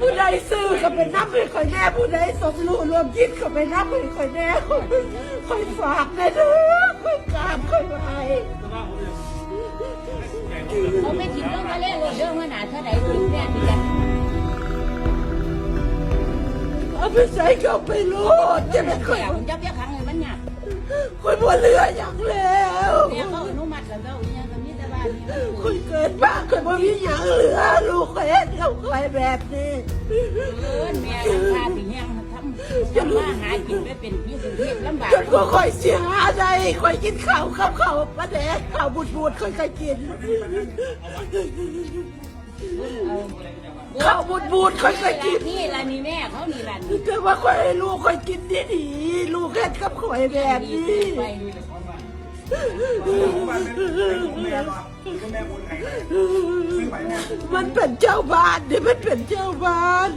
ผู้ใดซื้อก็เป็นน้ำให้คอยแน่ผู้ใดสมรู้รวมคิดก็เป็นน้ำให้คอยแน่คอยฝากแน่เด้อคอยกราบคอยไหวเขาไม่ถิ่นเรื่องมาเล่นเรื่องมาหนาเท่าไหร่ถิ่นแรกที่จะเอาไปใส่ก็ไปโลดจะเป็นคอยผมจะเบี้ยครั้งเลยมันหนักคอยบ่เหลืออย่างแล้ว คอยเกิดมาคอยบ่มีอย่างเหลือลูกคอยเฮ็ดเอาคอยแบบนี้เออแม่ทำท่าถึงยังทำทำมาหากินไปเป็นพี่สุเทพลำบากจนกว่าคอยเสียหาได้คอยกินข้าวข้าวข้าวปลาแดกข้าวบูดบูดคอยเคยกินข้าวบูดบูดคอยเคยกินนี่ละนี่แม่เขานี่ละแต่ว่าคอยให้ลูกคอยกินดีดีๆลูกเฮ็ดกับคอยแบบนี้ไป มันเป็นเจ้าบ้านเดี๋ยวมันเป็นเจ้าบ้าน